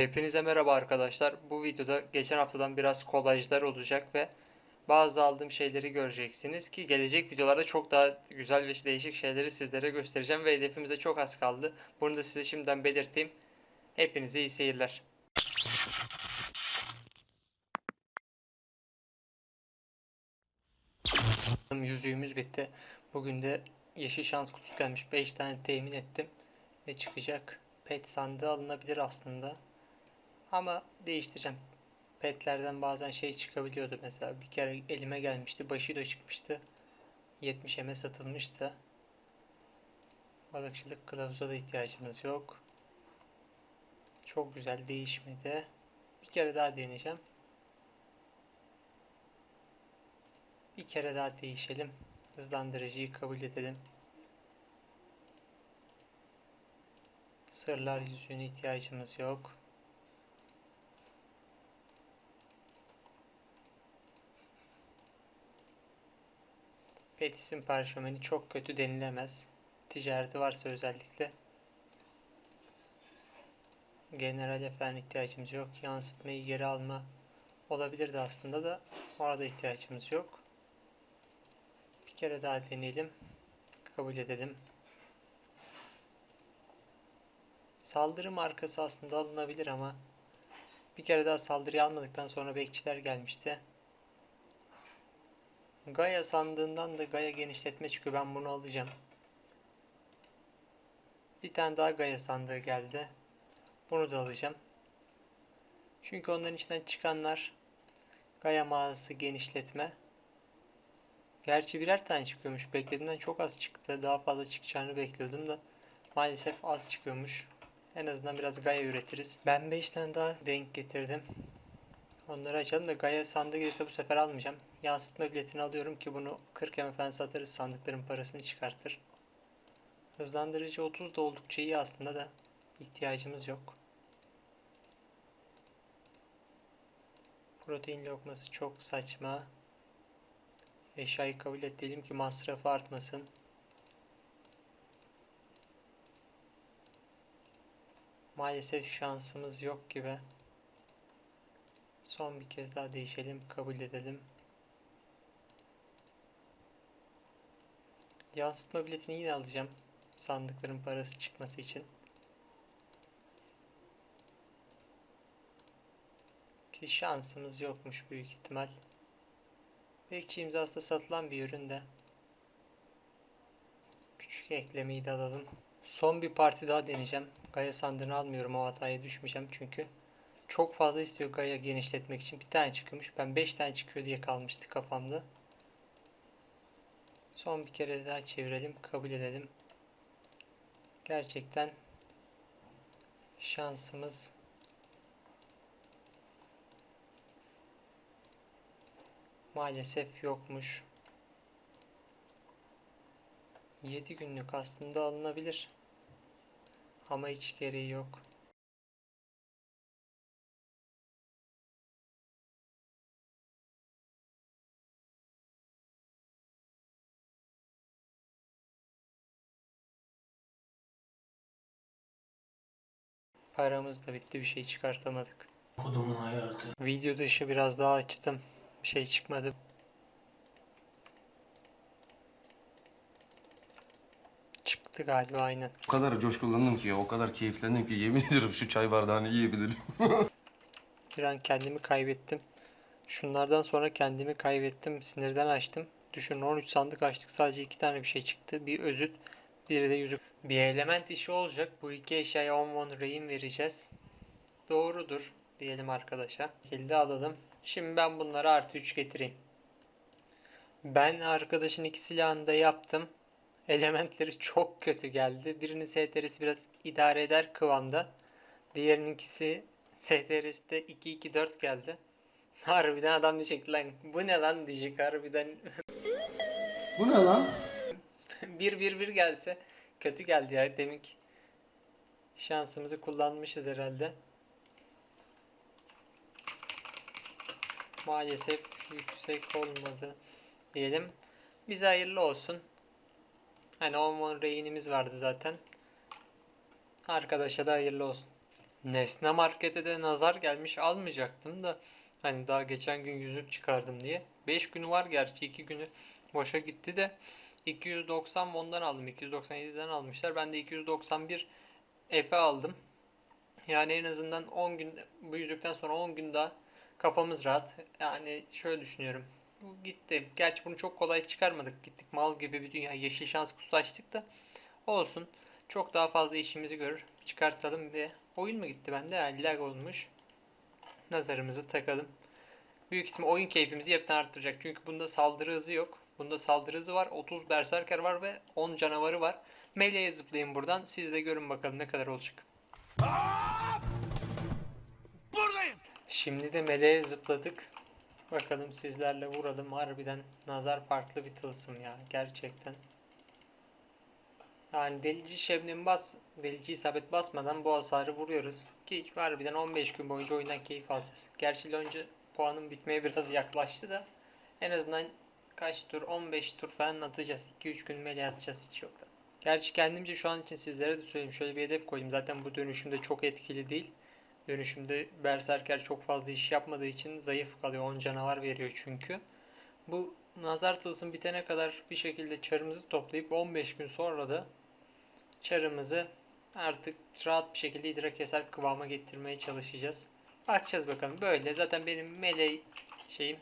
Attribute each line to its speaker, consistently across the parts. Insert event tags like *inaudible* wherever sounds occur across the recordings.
Speaker 1: Hepinize merhaba arkadaşlar. Bu videoda geçen haftadan biraz kolajlar olacak ve bazı aldığım şeyleri göreceksiniz ki gelecek videolarda çok daha güzel ve değişik şeyleri sizlere göstereceğim ve hedefimize çok az kaldı. Bunu da size şimdiden belirteyim. Hepinize iyi seyirler. Yüzüğümüz bitti. Bugün de yeşil şans kutusu gelmiş. 5 tane temin ettim. Ne çıkacak? Pet sandığı alınabilir aslında. Ama değiştireceğim. Petlerden bazen şey çıkabiliyordu mesela. Bir kere elime gelmişti. Başıyla çıkmıştı. 70 eme satılmıştı. Balıkçılık kılavuza da ihtiyacımız yok. Çok güzel değişmedi. Bir kere daha deneyeceğim. Bir kere daha değişelim. Hızlandırıcıyı kabul edelim. Sırlar yüzüğüne ihtiyacımız yok. Petis'in parşömeni çok kötü denilemez. Ticareti varsa özellikle. General efendim ihtiyacımız yok. Yansıtmayı geri alma olabilirdi aslında da orada ihtiyacımız yok. Bir kere daha deneyelim. Kabul edelim. Saldırı markası aslında alınabilir ama bir kere daha saldırı almadıktan sonra bekçiler gelmişti. Gaia sandığından da Gaia genişletme çıkıyor. Ben bunu alacağım. Bir tane daha Gaia sandığı geldi. Bunu da alacağım. Çünkü onların içinden çıkanlar Gaia mağazası genişletme. Gerçi birer tane çıkıyormuş. Beklediğimden çok az çıktı. Daha fazla çıkacağını bekliyordum da maalesef az çıkıyormuş. En azından biraz Gaia üretiriz. Ben 5 tane daha denk getirdim. Onları açalım da Gaia sandığı gelirse bu sefer almayacağım. Yansıtma biletini alıyorum ki bunu 40 eme falan satarız. Sandıkların parasını çıkartır. Hızlandırıcı 30 da oldukça iyi aslında da ihtiyacımız yok. Protein lokması çok saçma. Eşyayı kabul et diyelim ki masrafı artmasın. Maalesef şansımız yok gibi. Son bir kez daha değişelim, kabul edelim. Yansıtma biletini yine alacağım. Sandıkların parası çıkması için. Ki şansımız yokmuş büyük ihtimal. Bekçi imzası da satılan bir ürün de. Küçük eklemeyi de alalım. Son bir parti daha deneyeceğim. Gaya sandığını almıyorum o hataya düşmeyeceğim çünkü. Çok fazla istiyor Gaya genişletmek için. Bir tane çıkıyormuş. Ben 5 tane çıkıyor diye kalmıştı kafamda. Son bir kere daha çevirelim. Kabul edelim. Gerçekten şansımız maalesef yokmuş. 7 günlük aslında alınabilir. Ama hiç gereği yok. Paramız da bitti bir şey çıkartamadık.
Speaker 2: Kodumun hayatı.
Speaker 1: Video dışı biraz daha açtım. Bir şey çıkmadı. Çıktı galiba aynen.
Speaker 3: O kadar coşkulandım ki, o kadar keyiflendim ki yemin ediyorum şu çay bardağını yiyebilirim. *laughs*
Speaker 1: Bir an kendimi kaybettim. Şunlardan sonra kendimi kaybettim. Sinirden açtım. Düşünün 13 sandık açtık. Sadece iki tane bir şey çıktı. Bir özüt, biri de yüzük. Bir element işi olacak. Bu iki eşyaya 10 won rehin vereceğiz. Doğrudur diyelim arkadaşa. Şekilde alalım. Şimdi ben bunları artı 3 getireyim. Ben arkadaşın iki silahını da yaptım. Elementleri çok kötü geldi. Birinin STR'si biraz idare eder kıvamda. Diğerininkisi STR'si de 2-2-4 geldi. *laughs* Harbiden adam diyecek lan bu ne lan diyecek harbiden. *laughs*
Speaker 2: Bu ne lan?
Speaker 1: 1-1-1 gelse kötü geldi ya demek şansımızı kullanmışız herhalde. Maalesef yüksek olmadı diyelim. Bize hayırlı olsun. Hani 10 won rehinimiz vardı zaten. Arkadaşa da hayırlı olsun. Nesne markete de nazar gelmiş almayacaktım da hani daha geçen gün yüzük çıkardım diye. 5 günü var gerçi 2 günü boşa gitti de 290 won'dan aldım. 297'den almışlar. Ben de 291 epe aldım. Yani en azından 10 gün bu yüzükten sonra 10 gün daha kafamız rahat. Yani şöyle düşünüyorum. Gitti. Gerçi bunu çok kolay çıkarmadık. Gittik mal gibi bir dünya. Yeşil şans kutusu açtık da olsun. Çok daha fazla işimizi görür. Çıkartalım ve oyun mu gitti bende? Yani lag olmuş. Nazarımızı takalım. Büyük ihtimal oyun keyfimizi hepten arttıracak. Çünkü bunda saldırı hızı yok. Bunda saldırı hızı var. 30 berserker var ve 10 canavarı var. Meleğe zıplayın buradan. Siz de görün bakalım ne kadar olacak. Şimdi de meleğe zıpladık. Bakalım sizlerle vuralım. Harbiden nazar farklı bir tılsım ya. Gerçekten. Yani delici şebnem bas, delici isabet basmadan bu hasarı vuruyoruz. Ki hiç harbiden 15 gün boyunca oyundan keyif alacağız. Gerçi önce puanım bitmeye biraz yaklaştı da en azından kaç tur 15 tur falan atacağız. 2-3 gün meleğe atacağız hiç yoktan. Gerçi kendimce şu an için sizlere de söyleyeyim. Şöyle bir hedef koydum. Zaten bu dönüşümde çok etkili değil. Dönüşümde Berserker çok fazla iş yapmadığı için zayıf kalıyor. 10 canavar veriyor çünkü. Bu nazar tılsım bitene kadar bir şekilde çarımızı toplayıp 15 gün sonra da çarımızı artık rahat bir şekilde idrak keser kıvama getirmeye çalışacağız. Bakacağız bakalım. Böyle zaten benim melee şeyim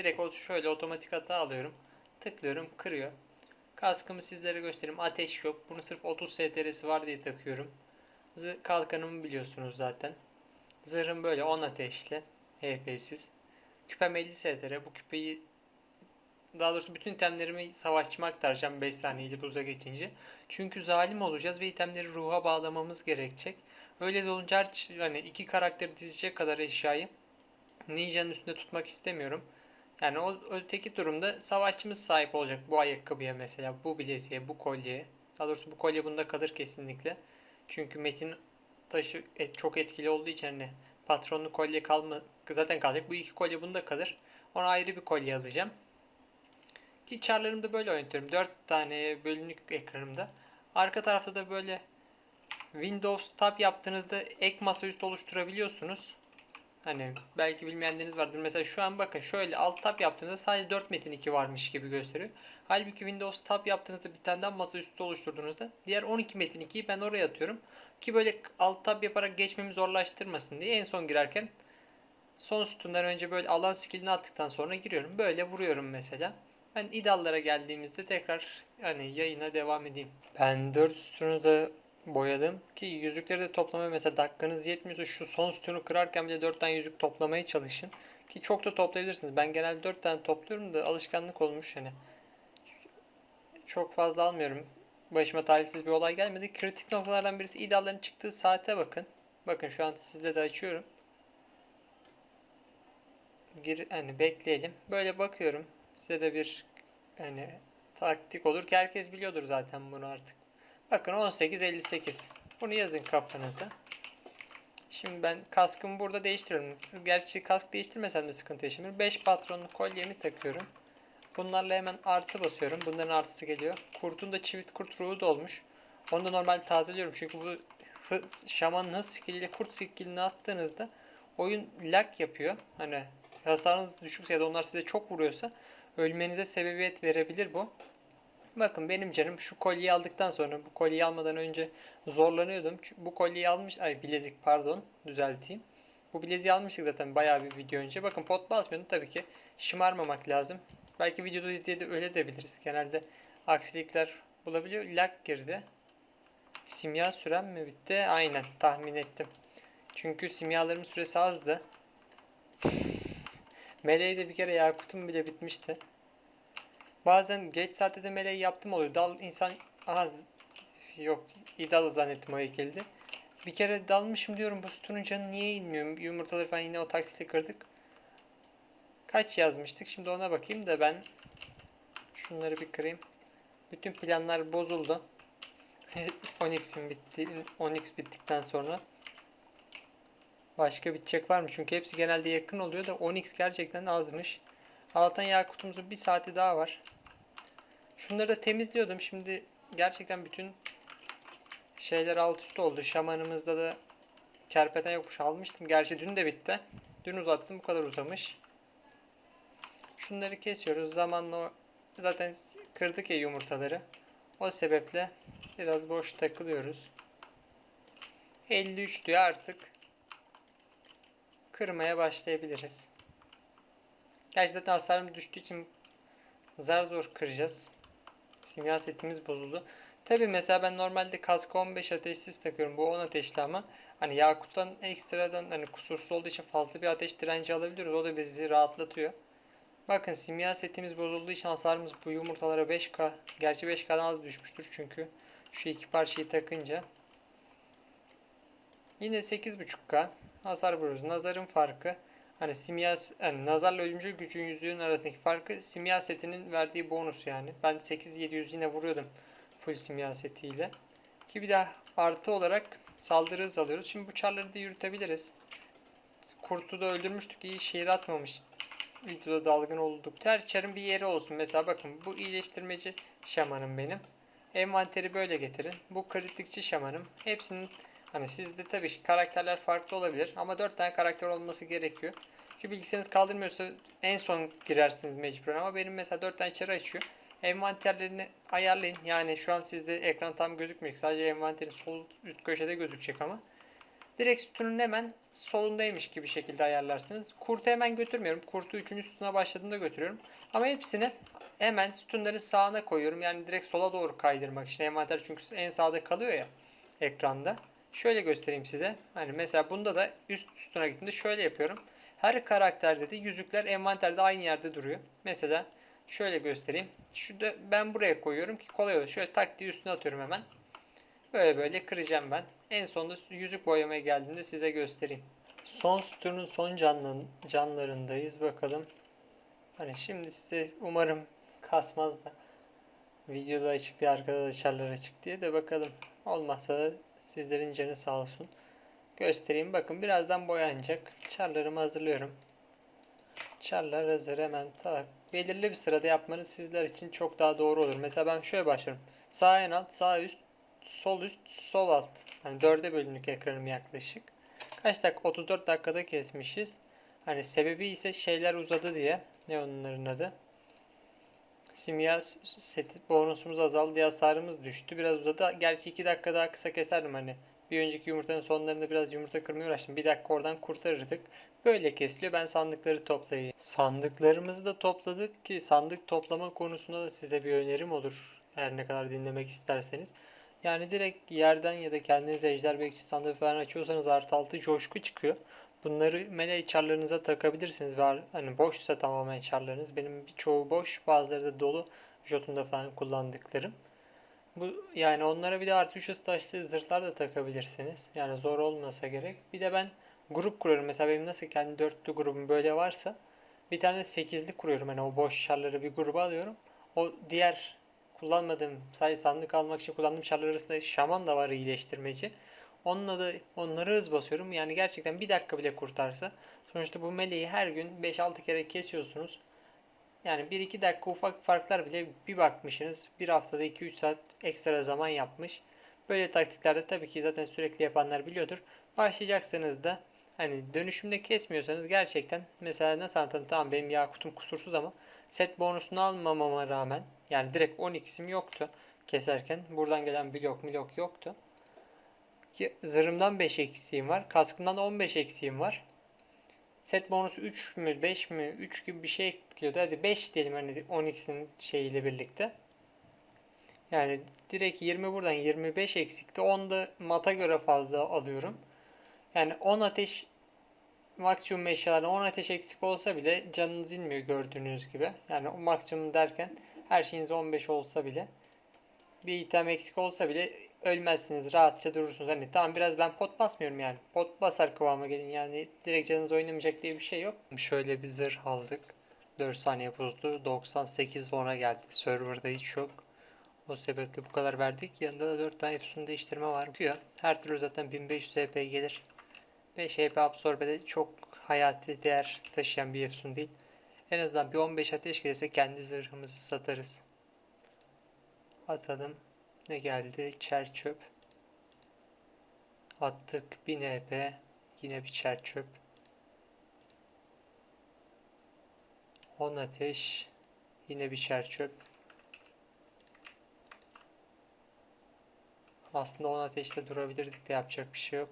Speaker 1: direkt o şöyle otomatik hata alıyorum. Tıklıyorum kırıyor. Kaskımı sizlere göstereyim. Ateş yok. Bunu sırf 30 STR'si var diye takıyorum. Zı kalkanımı biliyorsunuz zaten. Zırhım böyle 10 ateşli. HP'siz. Küpem 50 STR. Bu küpeyi daha doğrusu bütün itemlerimi savaşçıma aktaracağım 5 saniyeli buza geçince. Çünkü zalim olacağız ve itemleri ruha bağlamamız gerekecek. Öyle de olunca hani iki karakteri dizecek kadar eşyayı ninja'nın üstünde tutmak istemiyorum. Yani o öteki durumda savaşçımız sahip olacak bu ayakkabıya mesela, bu bileziğe, bu kolyeye. Daha doğrusu bu kolye bunda kalır kesinlikle. Çünkü Metin taşı et, çok etkili olduğu için hani patronlu kolye kalma zaten kalacak. Bu iki kolye bunda kalır. Ona ayrı bir kolye alacağım. Ki charlarımı da böyle oynatıyorum. 4 tane bölümlük ekranımda. Arka tarafta da böyle Windows Tab yaptığınızda ek masaüstü oluşturabiliyorsunuz. Hani belki bilmeyenleriniz vardır. Mesela şu an bakın şöyle alt tab yaptığınızda sadece 4 metin 2 varmış gibi gösteriyor. Halbuki Windows tab yaptığınızda bir tane daha masaüstü oluşturduğunuzda diğer 12 metin 2'yi ben oraya atıyorum. Ki böyle alt tab yaparak geçmemi zorlaştırmasın diye en son girerken son sütundan önce böyle alan skillini attıktan sonra giriyorum. Böyle vuruyorum mesela. Ben idallara geldiğimizde tekrar hani yayına devam edeyim. Ben 4 sütunu da boyadım ki yüzükleri de toplamaya mesela dakikanız yetmiyorsa şu son sütunu kırarken bile 4 tane yüzük toplamaya çalışın. Ki çok da toplayabilirsiniz. Ben genelde 4 tane topluyorum da alışkanlık olmuş hani. Çok fazla almıyorum. Başıma talihsiz bir olay gelmedi. Kritik noktalardan birisi idalların çıktığı saate bakın. Bakın şu an sizde de açıyorum. Gir, hani bekleyelim. Böyle bakıyorum. Size de bir hani taktik olur ki herkes biliyordur zaten bunu artık. Bakın 18.58. Bunu yazın kafanıza. Şimdi ben kaskımı burada değiştiriyorum. Gerçi kask değiştirmesem de sıkıntı yaşamıyorum. 5 patronlu kolyemi takıyorum. Bunlarla hemen artı basıyorum. Bunların artısı geliyor. Kurtun da çivit kurt ruhu da olmuş. Onu da normal tazeliyorum. Çünkü bu hız, şamanın hız skilliyle kurt skillini attığınızda oyun lag yapıyor. Hani hasarınız düşükse ya da onlar size çok vuruyorsa ölmenize sebebiyet verebilir bu. Bakın benim canım şu kolyeyi aldıktan sonra bu kolyeyi almadan önce zorlanıyordum. Bu kolyeyi almış ay bilezik pardon düzelteyim. Bu bileziği almıştık zaten bayağı bir video önce. Bakın pot basmıyordum tabii ki şımarmamak lazım. Belki videoda izleye de öyle de biliriz. Genelde aksilikler bulabiliyor. Lag girdi. Simya sürem mi bitti? Aynen tahmin ettim. Çünkü simyalarımın süresi azdı. *laughs* Meleği de bir kere Yakut'um bile bitmişti. Bazen geç saatte de meleği yaptım oluyor. Dal insan aha yok idal zannettim o heykeldi. Bir kere dalmışım diyorum bu sütunun canı niye inmiyor? Yumurtaları falan yine o taktikle kırdık. Kaç yazmıştık? Şimdi ona bakayım da ben şunları bir kırayım. Bütün planlar bozuldu. *laughs* Onyx'in bitti. Onyx bittikten sonra başka bitecek var mı? Çünkü hepsi genelde yakın oluyor da Onyx gerçekten azmış. Altan Yakutumuzun bir saati daha var. Şunları da temizliyordum. Şimdi gerçekten bütün şeyler alt üst oldu. Şamanımızda da kerpeten yokmuş almıştım. Gerçi dün de bitti. Dün uzattım bu kadar uzamış. Şunları kesiyoruz. Zamanla zaten kırdık ya yumurtaları. O sebeple biraz boş takılıyoruz. 53 diyor artık. Kırmaya başlayabiliriz. Gerçi zaten hasarım düştüğü için zar zor kıracağız. Simya setimiz bozuldu. Tabi mesela ben normalde kaskı 15 ateşsiz takıyorum. Bu 10 ateşli ama hani Yakut'tan ekstradan hani kusursuz olduğu için fazla bir ateş direnci alabiliyoruz. O da bizi rahatlatıyor. Bakın simya setimiz bozulduğu için hasarımız bu yumurtalara 5k. Gerçi 5k'dan az düşmüştür çünkü şu iki parçayı takınca. Yine 8.5k hasar vuruyoruz. Nazarın farkı hani simya hani nazarla ölümcül gücün yüzüğün arasındaki farkı simya setinin verdiği bonus yani. Ben 8700 yine vuruyordum full simya setiyle. Ki bir daha artı olarak saldırı hızı alıyoruz. Şimdi bu çarları da yürütebiliriz. Kurtu da öldürmüştük. iyi şehir atmamış. Videoda dalgın olduk. Her çarın bir yeri olsun. Mesela bakın bu iyileştirmeci şamanım benim. Envanteri böyle getirin. Bu kritikçi şamanım. Hepsinin hani sizde tabii karakterler farklı olabilir ama 4 tane karakter olması gerekiyor. Ki bilgisayarınız kaldırmıyorsa en son girersiniz mecburen ama benim mesela 4 tane çarı açıyor. Envanterlerini ayarlayın. Yani şu an sizde ekran tam gözükmeyecek. Sadece envanterin sol üst köşede gözükecek ama. Direkt sütunun hemen solundaymış gibi şekilde ayarlarsınız. Kurtu hemen götürmüyorum. Kurtu 3. sütuna başladığında götürüyorum. Ama hepsini hemen sütunların sağına koyuyorum. Yani direkt sola doğru kaydırmak için. Envanter çünkü en sağda kalıyor ya ekranda. Şöyle göstereyim size. Hani mesela bunda da üst sütuna gittiğimde şöyle yapıyorum. Her karakterde de yüzükler envanterde aynı yerde duruyor. Mesela şöyle göstereyim. Şu da ben buraya koyuyorum ki kolay olur. Şöyle tak diye üstüne atıyorum hemen. Böyle böyle kıracağım ben. En sonunda yüzük boyamaya geldiğimde size göstereyim. Son sütunun son canlı, canlarındayız. Bakalım. Hani şimdi size umarım kasmaz da videoda açık diye arkada da çarlar açık diye de bakalım. Olmazsa da sizlerin canı sağ olsun. Göstereyim. Bakın birazdan boyanacak. Çarlarımı hazırlıyorum. Çarlar hazır hemen tak. Belirli bir sırada yapmanız sizler için çok daha doğru olur. Mesela ben şöyle başlıyorum. Sağ en alt, sağ üst, sol üst, sol alt. Hani dörde bölünük ekranım yaklaşık. Kaç dakika? 34 dakikada kesmişiz. Hani sebebi ise şeyler uzadı diye. Ne onların adı? Simya seti bonusumuz azaldı hasarımız düştü. Biraz uzadı. Gerçi 2 dakika daha kısa keserdim hani. Bir önceki yumurtanın sonlarında biraz yumurta kırmaya uğraştım. Bir dakika oradan kurtarırdık. Böyle kesiliyor. Ben sandıkları toplayayım. Sandıklarımızı da topladık ki sandık toplama konusunda da size bir önerim olur. Her ne kadar dinlemek isterseniz. Yani direkt yerden ya da kendiniz ejder bekçi sandığı falan açıyorsanız artı altı coşku çıkıyor. Bunları meleği çarlarınıza takabilirsiniz. Var hani boşsa tamamen çarlarınız. Benim birçoğu boş, bazıları da dolu. Jotunda falan kullandıklarım. Bu yani onlara bir de artı 3 hız taşlı zırhlar da takabilirsiniz. Yani zor olmasa gerek. Bir de ben grup kuruyorum. Mesela benim nasıl kendi dörtlü grubum böyle varsa bir tane sekizli kuruyorum. Yani o boş şarları bir gruba alıyorum. O diğer kullanmadığım sadece sandık almak için kullandığım şarlar arasında şaman da var iyileştirmeci. Onunla da onları hız basıyorum. Yani gerçekten bir dakika bile kurtarsa. Sonuçta bu meleği her gün 5-6 kere kesiyorsunuz. Yani 1-2 dakika ufak farklar bile bir bakmışsınız. Bir haftada 2-3 saat ekstra zaman yapmış. Böyle taktiklerde tabii ki zaten sürekli yapanlar biliyordur. Başlayacaksınız da hani dönüşümde kesmiyorsanız gerçekten mesela nasıl anlatayım tamam benim Yakut'um kusursuz ama set bonusunu almamama rağmen yani direkt 10x'im yoktu keserken. Buradan gelen blok blok yoktu. Ki zırhımdan 5 eksiğim var. Kaskımdan da 15 eksiğim var. Set bonusu 3 mü 5 mi 3 gibi bir şey ekliyordu. Hadi 5 diyelim hani 10x'in şeyiyle birlikte. Yani direkt 20 buradan 25 eksikti. 10 da mata göre fazla alıyorum. Yani 10 ateş maksimum eşyalardan 10 ateş eksik olsa bile canınız inmiyor gördüğünüz gibi. Yani o maksimum derken her şeyiniz 15 olsa bile bir item eksik olsa bile ölmezsiniz. Rahatça durursunuz. Hani tamam biraz ben pot basmıyorum yani. Pot basar kıvama gelin yani direkt canınız oynamayacak diye bir şey yok. Şöyle bir zırh aldık. 4 saniye buzdu. 98 won'a geldi. Serverda hiç yok. O sebeple bu kadar verdik. Yanında da 4 tane efsun değiştirme var. Diyor. Her türlü zaten 1500 HP gelir. 5 HP absorbe de çok hayati değer taşıyan bir efsun değil. En azından bir 15 ateş gelirse kendi zırhımızı satarız. Atalım. Ne geldi? Çer çöp. Attık 1000 EP. Yine bir çer çöp. 10 ateş. Yine bir çer çöp. Aslında 10 ateşte durabilirdik de yapacak bir şey yok.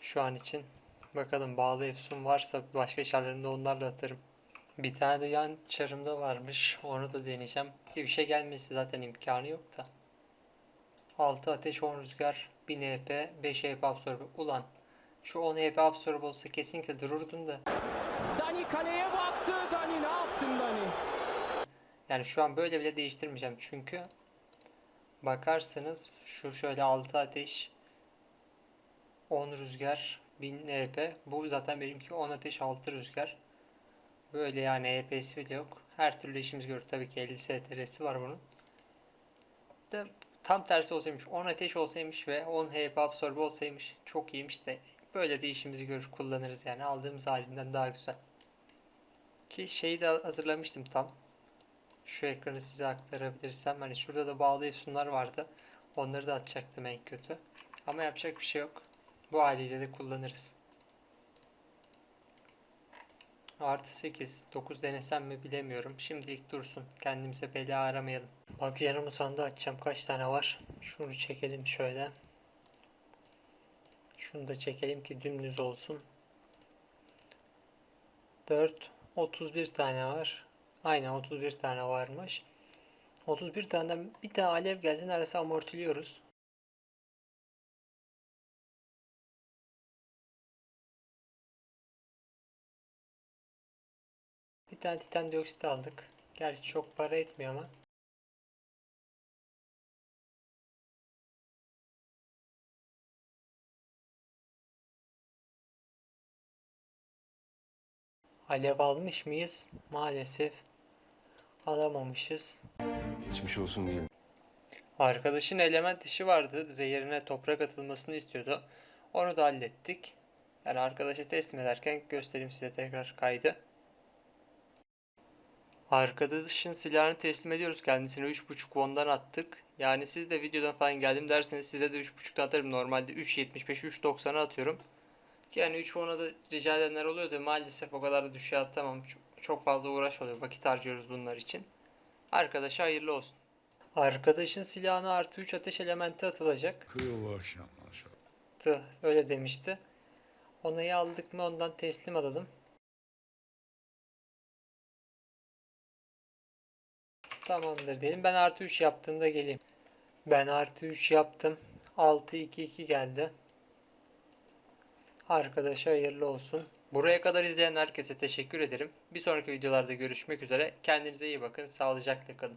Speaker 1: Şu an için. Bakalım bağlı efsun varsa başka çarlarımda onlarla atarım. Bir tane de yan çarımda varmış. Onu da deneyeceğim. Bir şey gelmesi zaten imkanı yok da. 6 ateş 10 rüzgar 1000 EP 5 EP absorbe. Ulan şu 10 EP absorbe olsa kesinlikle dururdun da.
Speaker 4: Dani kaleye baktı. Dani ne yaptın Dani?
Speaker 1: Yani şu an böyle bile değiştirmeyeceğim çünkü bakarsınız şu şöyle 6 ateş 10 rüzgar 1000 EP bu zaten benimki 10 ateş 6 rüzgar böyle yani EP'si bile yok her türlü işimiz görür tabii ki 50 STR'si var bunun da tam tersi olsaymış 10 ateş olsaymış ve 10 HP absorbe olsaymış çok iyiymiş de böyle de işimizi görür kullanırız yani aldığımız halinden daha güzel ki şeyi de hazırlamıştım tam şu ekranı size aktarabilirsem hani şurada da bağlı efsunlar vardı. Onları da atacaktım en kötü. Ama yapacak bir şey yok. Bu haliyle de kullanırız. Artı 8, 9 denesem mi bilemiyorum. Şimdilik dursun. Kendimize bela aramayalım. Bak yanımı sandığı açacağım. Kaç tane var? Şunu çekelim şöyle. Şunu da çekelim ki dümdüz olsun. 4, 31 tane var. Aynen 31 tane varmış. 31 taneden bir tane alev gelsin arası amortiliyoruz. Bir tane titan dioksit aldık. Gerçi çok para etmiyor ama. Alev almış mıyız? Maalesef alamamışız.
Speaker 3: Geçmiş olsun diyelim.
Speaker 1: Arkadaşın element işi vardı. Zehirine toprak atılmasını istiyordu. Onu da hallettik. Yani arkadaşa teslim ederken göstereyim size tekrar kaydı. Arkadaşın silahını teslim ediyoruz. Kendisine 3.5 won'dan attık. Yani siz de videodan falan geldim derseniz size de 3.5'tan atarım. Normalde 3.75 3.90'a atıyorum. Yani 3 won'a da rica edenler oluyor da maalesef o kadar da düşüğe atamam. Çok, çok fazla uğraş oluyor. Vakit harcıyoruz bunlar için. Arkadaşa hayırlı olsun. Arkadaşın silahına artı 3 ateş elementi atılacak.
Speaker 5: Kıyı bu akşam maşallah.
Speaker 1: Tı, öyle demişti. Onayı aldık mı ondan teslim alalım. Tamamdır diyelim. Ben artı 3 yaptığımda geleyim. Ben artı 3 yaptım. 6 2 2 geldi. Arkadaşa hayırlı olsun. Buraya kadar izleyen herkese teşekkür ederim. Bir sonraki videolarda görüşmek üzere. Kendinize iyi bakın. Sağlıcakla kalın.